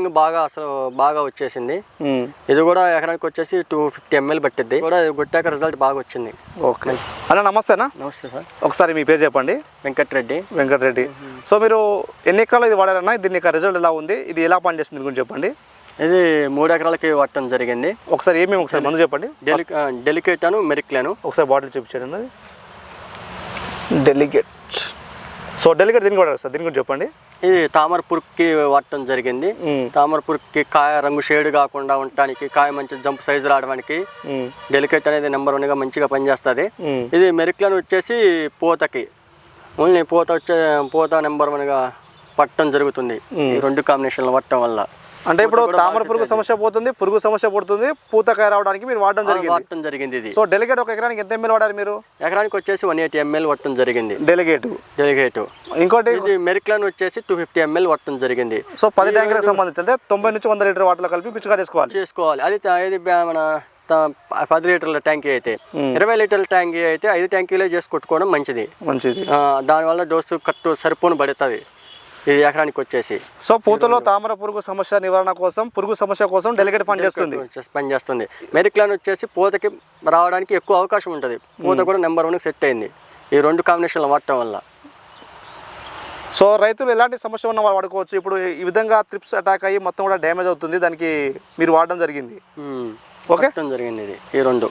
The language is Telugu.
ఫ్లవరింగ్ బాగా అసలు బాగా వచ్చేసింది. ఇది కూడా ఎకరానికి వచ్చేసి టూ ఫిఫ్టీ ఎంఎల్ పట్టిద్ది. కూడా కొట్టాక రిజల్ట్ బాగా వచ్చింది. ఓకే. అన్న నమస్తేనా? నమస్తే సార్. ఒకసారి మీ పేరు చెప్పండి. వెంకట్రెడ్డి. వెంకటరెడ్డి. సో మీరు ఎన్ని ఎకరాలు ఇది వాడారన్నా దీని యొక్క రిజల్ట్ ఎలా ఉంది? ఇది ఎలా పనిచేస్తుంది దీని గురించి చెప్పండి. ఇది మూడు ఎకరాలకి వాడటం జరిగింది. ఒకసారి ఏమేమి ఒకసారి మందు చెప్పండి. డెలి డెలికేట్ అను మెరిక్లేను. ఒకసారి బాటిల్ చూపించండి అన్నది. డెలిగేట్ సో డెలిగేట్ దీనికి వాడారు సార్? దీని గురించి చెప్పండి. ఇది తామర పురుగుకి వాడటం జరిగింది. తామర పురుగుకి కాయ రంగు షేడ్ కాకుండా ఉండటానికి కాయ మంచి జంప్ సైజు రావడానికి. డెలికేట్ అనేది నెంబర్ వన్గా మంచిగా పనిచేస్తుంది. ఇది మెరిక్లను వచ్చేసి పూతకి ఓన్లీ పూత వచ్చే పూత నెంబర్ వన్గా పట్టడం జరుగుతుంది ఈ రెండు కాంబినేషన్లు పట్టడం వల్ల అంటే ఇప్పుడు తామర పురుగు సమస్య పోతుంది పురుగు సమస్య పడుతుంది పూతకాయ రావడానికి మీరు వాడడం జరిగింది. వాడటం జరిగింది ఇది. సో డెలిగేట్ ఒక ఎకరానికి ఎంత ఎంఎల్ వాడారు మీరు? ఎకరానికి వచ్చేసి వన్ ఎయిటీ ఎంఎల్ పట్టడం జరిగింది. డెలిగేట్. డెలిగేట్. ఇంకోటి ఇది మెరిక్లను వచ్చేసి టూ ఫిఫ్టీ ఎంఎల్ పట్టడం జరిగింది. సో పది ట్యాంకులకు సంబంధించి అంటే తొంభై నుంచి వంద లీటర్ వాటిలో కలిపి పిచ్చుకారు వేసుకోవాలి చేసుకోవాలి. అది ఇది మన పది లీటర్ల ట్యాంకీ అయితే. ఇరవై లీటర్ల ట్యాంకీ అయితే ఐదు ట్యాంకీలే చేసి కొట్టుకోవడం మంచిది. మంచిది. దానివల్ల డోసు కట్టు సరిపోను పడుతుంది ఇది ఎకరానికి వచ్చేసి సో పూతలో తామర పురుగు సమస్య నివారణ కోసం పురుగు సమస్య కోసం డెలిగేట్ పని చేస్తుంది. వచ్చేసి పనిచేస్తుంది. మెరిక్లాన్ వచ్చేసి పూతకి రావడానికి ఎక్కువ అవకాశం ఉంటుంది. పూత కూడా నెంబర్ వన్కి సెట్ అయింది. ఈ రెండు కాంబినేషన్లు వాడటం వల్ల. సో రైతులు ఎలాంటి సమస్య ఉన్న వాళ్ళు వాడుకోవచ్చు. ఇప్పుడు ఈ విధంగా త్రిప్స్ అటాక్ అయ్యి మొత్తం కూడా డ్యామేజ్ అవుతుంది. దానికి మీరు వాడడం జరిగింది. ఓకే పట్టడం జరిగింది ఇది. ఈ రెండు.